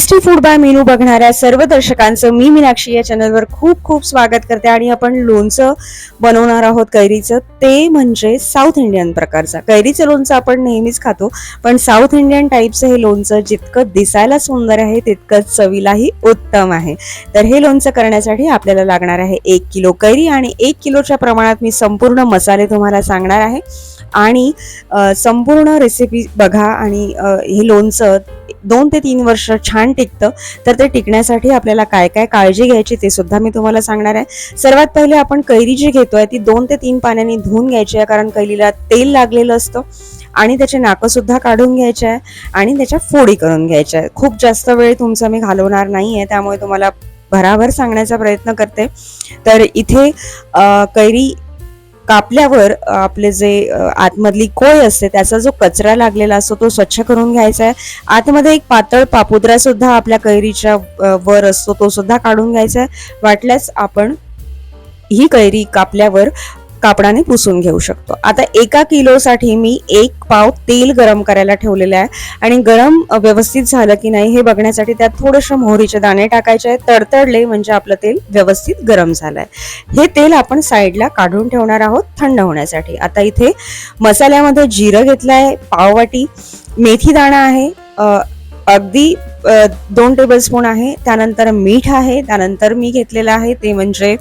Tasty food by menu बघणाऱ्या सर्व दर्शकांचं मी मीनाक्षी या चॅनलवर खूप खूप स्वागत करते आणि आपण लोणचं बनवणार आहोत कैरीचं. ते म्हणजे साऊथ इंडियन प्रकारचं. कैरीचं लोणचं आपण नेहमीच खातो पण साऊथ इंडियन टाईपचं हे लोणचं जितकं दिसायला सुंदर आहे तितकंच चवीलाही उत्तम आहे. तर हे लोणचं करण्यासाठी आपल्याला लागणार आहे एक किलो कैरी आणि एक किलोच्या प्रमाणात मी संपूर्ण मसाले तुम्हाला सांगणार आहे. आणि संपूर्ण रेसिपी बघा आणि हे लोणचं दोन ते तीन वर्ष छान टिकतं तर ते टिकण्यासाठी आपल्याला काय काय काळजी घ्यायची ते सुद्धा मी तुम्हाला सांगणार आहे. सर्वात पहिले आपण कैरी जी घेतोय ती दोन ते तीन पाण्याने धुवून घ्यायची आहे कारण कैरीला तेल लागलेलं असतं. आणि त्याचे नाकंसुद्धा काढून घ्यायचे आहे आणि त्याच्या फोडी करून घ्यायच्या आहे. खूप जास्त वेळ तुमचा मी घालवणार नाही आहे त्यामुळे तुम्हाला भराभर सांगण्याचा प्रयत्न करते. तर इथे कैरी कापल्यावर आपले जे आतमधली कोय असते त्याचा जो कचरा लागलेला असतो तो स्वच्छ करून घ्यायचा आहे. आतमध्ये एक पातळ पापुद्रा सुद्धा आपल्या कैरीच्या वर असतो तो सुद्धा काढून घ्यायचा आहे. वाटल्यास आपण ही कैरी कापल्यावर कापडाने पुसून घेऊ शकतो. आता एका किलोसाठी मी एक पाव तेल गरम करायला ठेवलेलं आहे. आणि गरम व्यवस्थित झालं की नाही हे बघण्यासाठी त्यात थोडेसे मोहरीचे दाणे टाकायचे आहेत. तडतडले म्हणजे आपलं तेल व्यवस्थित गरम झालंय. हे तेल आपण साईडला काढून ठेवणार आहोत थंड होण्यासाठी. आता इथे मसाल्यामध्ये जिरं घेतलं आहे पाववाटी मेथी दाणा आहे अगदी दोन टेबलस्पून आहे त्यानंतर मीठ आहे त्यानंतर मी घेतलेलं आहे ते म्हणजे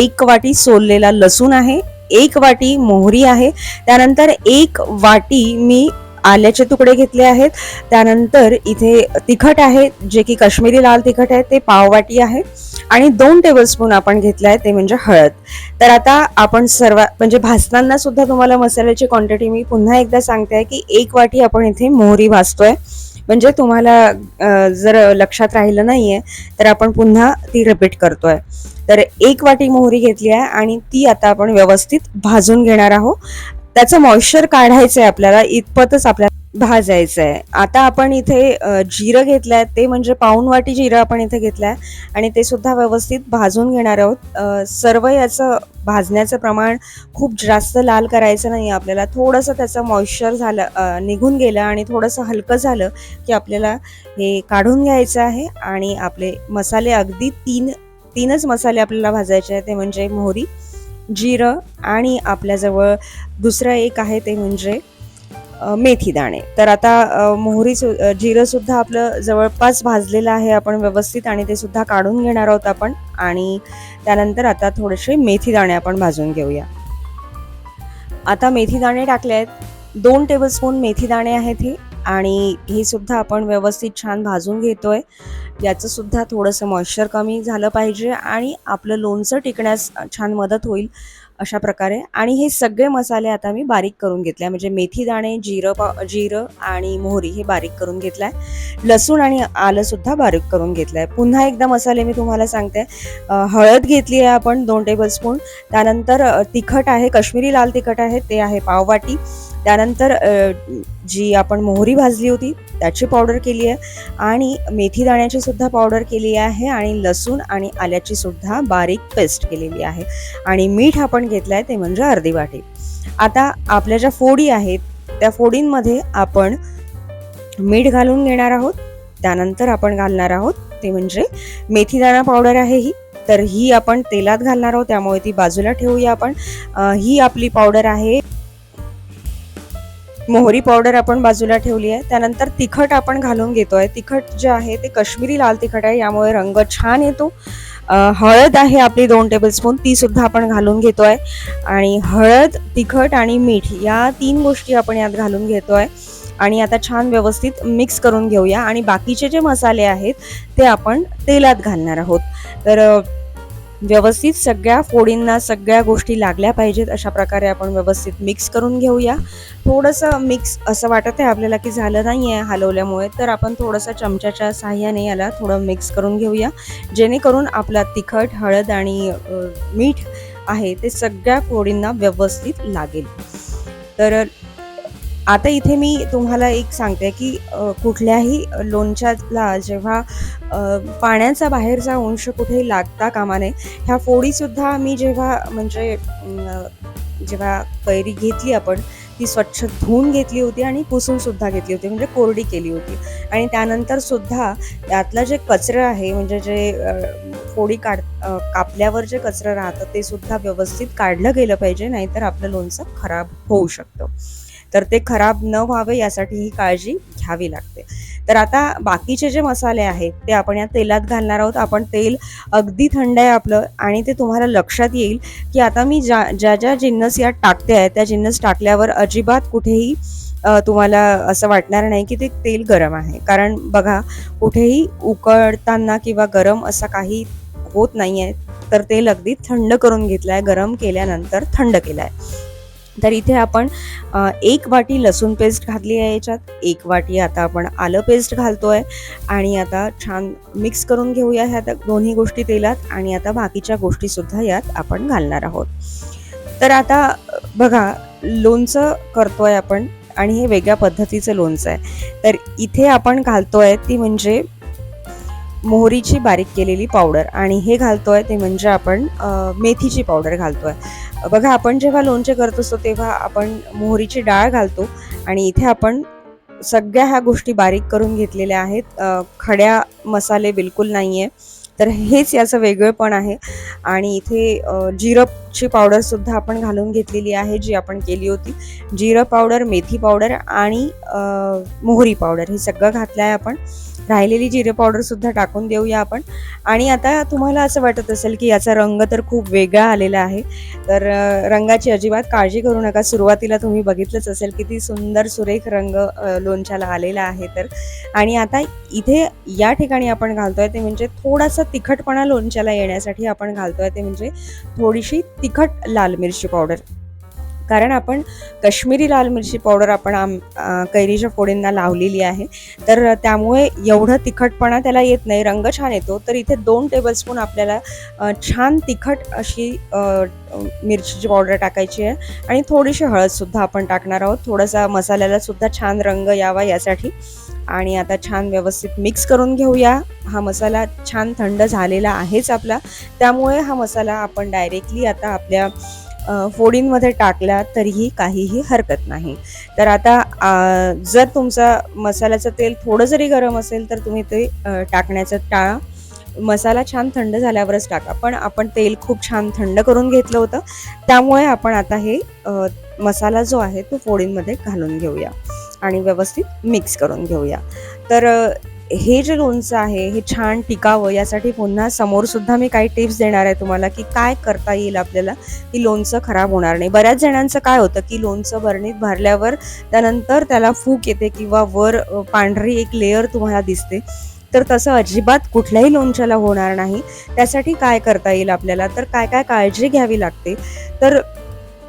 एक वाटी सोललेला लसूण आहे एक वाटी मोहरी आहे त्यानंतर एक वाटी मी आल्याचे तुकडे घेतले आहेत त्यानंतर इथे तिखट आहे जे की काश्मीरी लाल तिखट आहे ते पाव वाटी आहे आणि दोन टेबलस्पून आपण घेतलं आहे ते म्हणजे हळद. तर आता आपण सर्व म्हणजे भाजताना सुद्धा तुम्हाला मसाल्याची क्वांटिटी मी पुन्हा एकदा सांगते आहे की एक वाटी आपण इथे मोहरी भाजतोय. म्हणजे तुम्हाला जर लक्षात राहिलं नाहीये तर आपण पुन्हा ती रिपीट करतोय. तर एक वाटी मोहरी घेतली आहे आणि ती आता आपण व्यवस्थित भाजून घेणार आहोत. त्याचं मॉइश्चर काढायचं आहे आपल्याला इतपतच आपल्याला भाजायचं आहे आता आपण इथे जिरं घेतलं आहे ते म्हणजे पाऊण वाटी जिरं आपण इथे घेतलं आहे आणि ते सुद्धा व्यवस्थित भाजून घेणार आहोत. सर्व याचं भाजण्याचं प्रमाण खूप जास्त लाल करायचं नाही आपल्याला. थोडंसं त्याचं मॉइश्चर झालं निघून गेलं आणि थोडंसं हलकं झालं की आपल्याला हे काढून घ्यायचं आहे आणि आपले मसाले अगदी तीन तीनच मसाले आपल्याला भाजायचे आहे ते म्हणजे मोहरी जिरं आणि आपल्याजवळ दुसरं एक आहे ते म्हणजे मेथी दाणे. तर आता मोहरी सु जिरंसुद्धा जिरं सुद्धा आपलं जवळपास भाजलेलं आहे आपण व्यवस्थित आणि ते सुद्धा काढून घेणार आहोत आपण आणि त्यानंतर आता थोडेसे मेथी दाणे आपण भाजून घेऊया. आता मेथी दाणे टाकले आहेत. दोन टेबलस्पून मेथी दाणे आहेत हे आणि हे सुद्धा आपण व्यवस्थित छान भाजून घेतोय. याचं सुद्धा थोडंसं मॉइश्चर कमी झालं पाहिजे आणि आपलं लोणचं टिकण्यास छान मदत होईल. अशा प्रकारे. आणि हे सगळे मसाले आता मी बारीक करून घेतले म्हणजे मेथी दाणे जिरं पा जिरं आणि मोहरी हे बारीक करून घेतलंय लसूण आणि आलंसुद्धा बारीक करून घेतलंय पुन्हा एकदा मसाले मी तुम्हाला सांगते. हळद घेतली आहे आपण दोन टेबलस्पून. त्यानंतर तिखट आहे काश्मीरी लाल तिखट आहे ते आहे पाववाटी. त्यानंतर जी आपण मोहरी भाजली होती त्याची पावडर केली आहे. आणि मेथी दाण्याची सुद्धा पावडर केली आहे. आणि लसूण आणि आल्याची सुद्धा बारीक पेस्ट केलेली आहे. आणि मीठ आपण घेतलं आहे ते म्हणजे अर्धी वाटी. आता आपल्या ज्या फोडी आहेत त्या फोडींमध्ये आपण मीठ घालून घेणार आहोत. त्यानंतर आपण घालणार आहोत ते म्हणजे मेथीदाणा पावडर आहे ही. तर ही आपण तेलात घालणार आहोत त्यामुळे ती बाजूला ठेवूया आपण. ही आपली पावडर आहे मोहरी पावडर आपण बाजूला ठेवली आहे. त्यानंतर तिखट आपण घालून घेतो आहे तिखट जे आहे ते काश्मीरी लाल तिखट आहे. यामुळे रंग छान येतो. हळद आहे आपली दोन टेबलस्पून ती सुद्धा आपण घालून घेतो आहे आणि हळद तिखट आणि मीठ या तीन गोष्टी आपण यात घालून घेतो आहे आणि आता छान व्यवस्थित मिक्स करून घेऊया. आणि बाकीचे जे मसाले आहेत ते आपण तेलात घालणार आहोत. तर व्यवस्थित सगळ्या फोडींना सगळ्या गोष्टी लागल्या पाहिजेत अशा प्रकारे आपण व्यवस्थित मिक्स करून घेऊया. थोडंसं मिक्स असं वाटत आहे आपल्याला की झालं नाही आहे हलवल्यामुळे तर आपण थोडंसं चमच्याच्या साह्याने याला थोडं मिक्स करून घेऊया. जेणेकरून आपला तिखट हळद आणि मीठ आहे ते सगळ्या फोडींना व्यवस्थित लागेल. तर आता इथे मी तुम्हाला एक सांगते की कुठल्याही लोणच्याला जेव्हा पाण्याचा बाहेरचा अंश कुठेही लागता कामा नये ह्या फोडीसुद्धा मी जेव्हा म्हणजे जेव्हा कैरी घेतली आपण ती स्वच्छ धुवून घेतली होती आणि पुसूनसुद्धा घेतली होती म्हणजे कोरडी केली होती. आणि त्यानंतर सुद्धा जे कचरं आहे म्हणजे जे फोडी काढ कापल्यावर जे कचरं राहतं ते सुद्धा व्यवस्थित काढलं गेलं पाहिजे नाहीतर आपलं लोणचं खराब होऊ शकतं. तर ते खराब न व्हावे यासाठी ही काळजी घ्यावी लागते. तर आता बाकीचे जे मसाले आहेत ते आपण या तेलात घालणार आहोत. आपण तेल अगदी थंड आहे आपलं आणि ते तुम्हाला लक्षात येईल की आता मी ज्या ज्या ज्या जिन्नस यात टाकते आहे त्या जिन्नस टाकल्यावर अजिबात कुठेही तुम्हाला असं वाटणार नाही की ते तेल गरम आहे. कारण बघा कुठेही उकळताना किंवा गरम असा काही होत नाही आहे तर तेल अगदी थंड करून घेतलं आहे गरम केल्यानंतर थंड केलं आहे तर इथे आपण एक वाटी लसूण पेस्ट घातली आहे याच्यात एक वाटी आता आपण आलं पेस्ट घालतो आहे आणि आता छान मिक्स करून घेऊया ह्या दोन्ही गोष्टी तेलात आणि आता बाकीच्या गोष्टीसुद्धा यात आपण घालणार आहोत. तर आता बघा लोणचं करतोय आपण आणि हे वेगळ्या पद्धतीचं लोणचं आहे. तर इथे आपण घालतोय ती म्हणजे मोहरीची बारीक केलेली पावडर आणि हे घालतोय ते म्हणजे आपण मेथीची पावडर घालतोय. बघा आपण जेव्हा लोणचे करत असतो तेव्हा आपण मोहरीची डाळ घालतो आणि इथे आपण सगळ्या ह्या गोष्टी बारीक करून घेतलेल्या आहेत. खड्या मसाले बिलकुल नाही आहे तर हेच याचं वेगळंपण आहे. आणि इथे जिरपची पावडरसुद्धा आपण घालून घेतलेली आहे जी आपण केली होती. जिरं पावडर मेथी पावडर आणि मोहरी पावडर हे सगळं घातलं आहे आपण. राहिलेली जिरे पावडरसुद्धा टाकून देऊया आपण. आणि आता तुम्हाला असं वाटत असेल की याचा रंग तर खूप वेगळा आलेला आहे. तर रंगाची अजिबात काळजी करू नका. सुरुवातीला तुम्ही बघितलंच असेल किती सुंदर सुरेख रंग लोणच्याला आलेला आहे तर. आणि आता इथे या ठिकाणी आपण घालतोय ते म्हणजे थोडासा तिखटपणा लोणच्याला येण्यासाठी आपण घालतोय ते म्हणजे थोडीशी तिखट लाल मिरची पावडर. कारण आपण कश्मीरी लाल मिरची पावडर आपण आम कैरीच्या फोडींना लावलेली आहे. तर त्यामुळे एवढं तिखटपणा त्याला येत नाही. रंग छान येतो. तर इथे दोन टेबलस्पून आपल्याला छान तिखट अशी मिरचीची पावडर टाकायची आहे. आणि थोडीशी हळदसुद्धा आपण टाकणार आहोत. थोडासा मसाल्याला सुद्धा छान रंग यावा यासाठी. आणि आता छान व्यवस्थित मिक्स करून घेऊया. हा मसाला छान थंड झालेला आहेच आपला. त्यामुळे हा मसाला आपण डायरेक्टली आता आपल्या फोडींमध्ये टाकला तरीही काहीही हरकत नाही. तर आता जर तुमचा मसाल्याचं तेल थोडं जरी गरम असेल तर तुम्ही ते टाकण्याचं टाळा. मसाला छान थंड झाल्यावरच टाका. पण आपण तेल खूप छान थंड करून घेतलं होतं. त्यामुळे आपण आता हे मसाला जो आहे तो फोडींमध्ये घालून घेऊया. आणि व्यवस्थित मिक्स करून घेऊया. तर हे जे लोणचं आहे हे छान टिकावं यासाठी पुन्हा समोर सुद्धा मी काही टिप्स देणार आहे तुम्हाला की काय करता येईल आपल्याला की लोणचं खराब होणार नाही. बऱ्याच जणांचं काय होतं की लोणचं बरणीत भरल्यावर त्यानंतर त्याला फूक येते किंवा वर पांढरी एक लेअर तुम्हाला दिसते. तर तसं अजिबात कुठल्याही लोणच्याला होणार नाही. त्यासाठी काय करता येईल आपल्याला? तर काय काय काळजी घ्यावी लागते? तर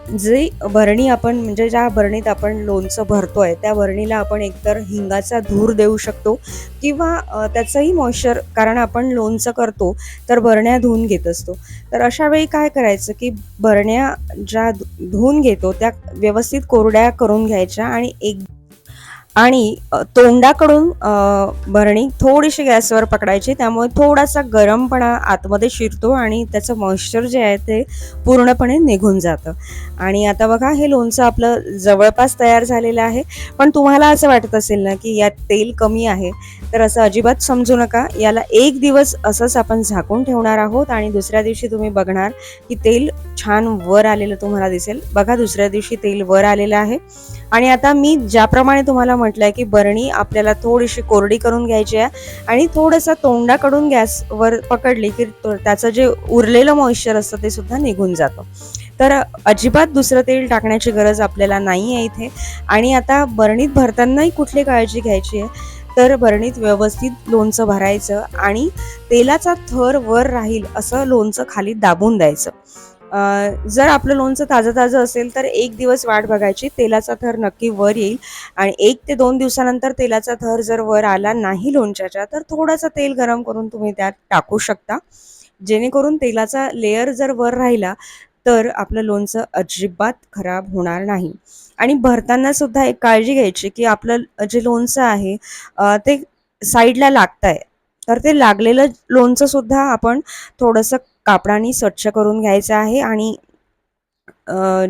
जे भरणी आपण म्हणजे ज्या भरणीत आपण लोणचं भरतोय त्या भरणीला आपण एकतर हिंगाचा धूर देऊ शकतो किंवा त्याचंही मॉइश्चर कारण आपण लोणचं करतो तर भरण्या धुवून घेत असतो. तर अशा वेळी काय करायचं की भरण्या ज्या धु- धुवून घेतो त्या व्यवस्थित कोरड्या करून घ्यायच्या आणि एक आणि तोंडाकडून भरणी थोडीशी गॅसवर पकडायची. त्यामुळे थोडासा गरमपणा आतमध्ये शिरतो आणि त्याचं मॉइश्चर जे आहे ते पूर्णपणे निघून जातं. आणि आता बघा हे लोणचं आपलं जवळपास तयार झालेलं आहे. पण तुम्हाला असं वाटत असेल ना की यात तेल कमी आहे तर असं अजिबात समजू नका. याला एक दिवस असंच आपण झाकून ठेवणार आहोत आणि दुसऱ्या दिवशी तुम्ही बघणार की तेल छान वर आलेलं तुम्हाला दिसेल. बघा दुसऱ्या दिवशी तेल वर आलेलं आहे. आणि आता मी ज्याप्रमाणे तुम्हाला म्हटलंय की बरणी आपल्याला थोडीशी कोरडी करून घ्यायची आहे आणि थोडंसं तोंडाकडून गॅसवर पकडली की तो- त्याचं जे उरलेलं मॉइश्चर असतं ते सुद्धा निघून जातं. तर अजिबात दुसरं तेल टाकण्याची गरज आपल्याला नाही आहे इथे. आणि आता बरणीत भरतानाही कुठली काळजी घ्यायची आहे? तर बरणीत व्यवस्थित लोणचं भरायचं आणि तेलाचा थर वर राहील असं लोणचं खाली दाबून द्यायचं. जर आपलं लोणचं ताजं ताजं असेल तर एक दिवस वाट बघायची. तेलाचा थर नक्की वर येईल. आणि एक ते दोन दिवसानंतर तेलाचा थर जर वर आला नाही लोणच्याच्या तर थोडासा तेल गरम करून तुम्ही त्यात टाकू शकता. जेणेकरून तेलाचा लेअर जर वर राहिला तर आपलं लोणचं अजिबात खराब होणार नाही. आणि भरताना सुद्धा एक काळजी घ्यायची की आपलं जे लोणचं आहे ते साईडला लागत आहे तर ते लागलेलं लोणचं सुद्धा आपण थोडंसं कापडाने स्वच्छ करून घ्यायचं आहे आणि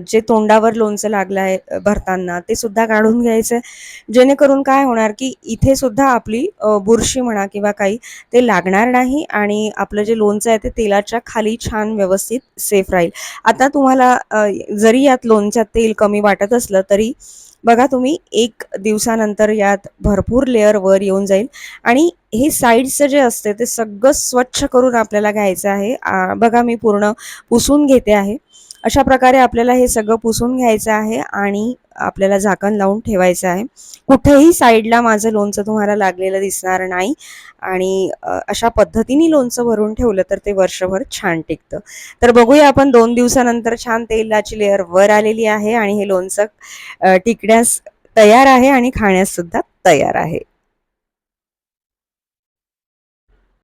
जे तोंडावर लोणचं लागलं आहे भरताना ते सुद्धा काढून घ्यायचं. आहे जेणेकरून काय होणार की इथे सुद्धा आपली बुरशी म्हणा किंवा काही ते लागणार नाही आणि आपलं जे लोणचं आहे ते तेलाच्या खाली छान व्यवस्थित सेफ राहील. आता तुम्हाला जरी यात लोणच्यात तेल कमी वाटत असलं तरी बघा तुम्ही एक दिवसानंतर यात भरपूर लेअर वर येऊन जाईल. आणि हे साईडचं जे असते ते सगळं स्वच्छ करून आपल्याला घ्यायचं आहे. बघा मी पूर्ण पुसून घेते आहे. अशा प्रकारे आपल्याला हे सगळं पुसून घ्यायचं आहे आणि आपल्याला झाकण लावून ठेवायचं आहे. कुठेही साईडला माझं लोणचं तुम्हाला लागलेलं दिसणार नाही आणि अशा पद्धतीने लोणचं भरून ठेवलं तर ते वर्षभर छान टिकतं. तर बघूया आपण दोन दिवसानंतर छान तेलाची लेअर वर आलेली आहे आणि हे लोणचं टिकण्यास तयार आहे आणि खाण्यास सुद्धा तयार आहे.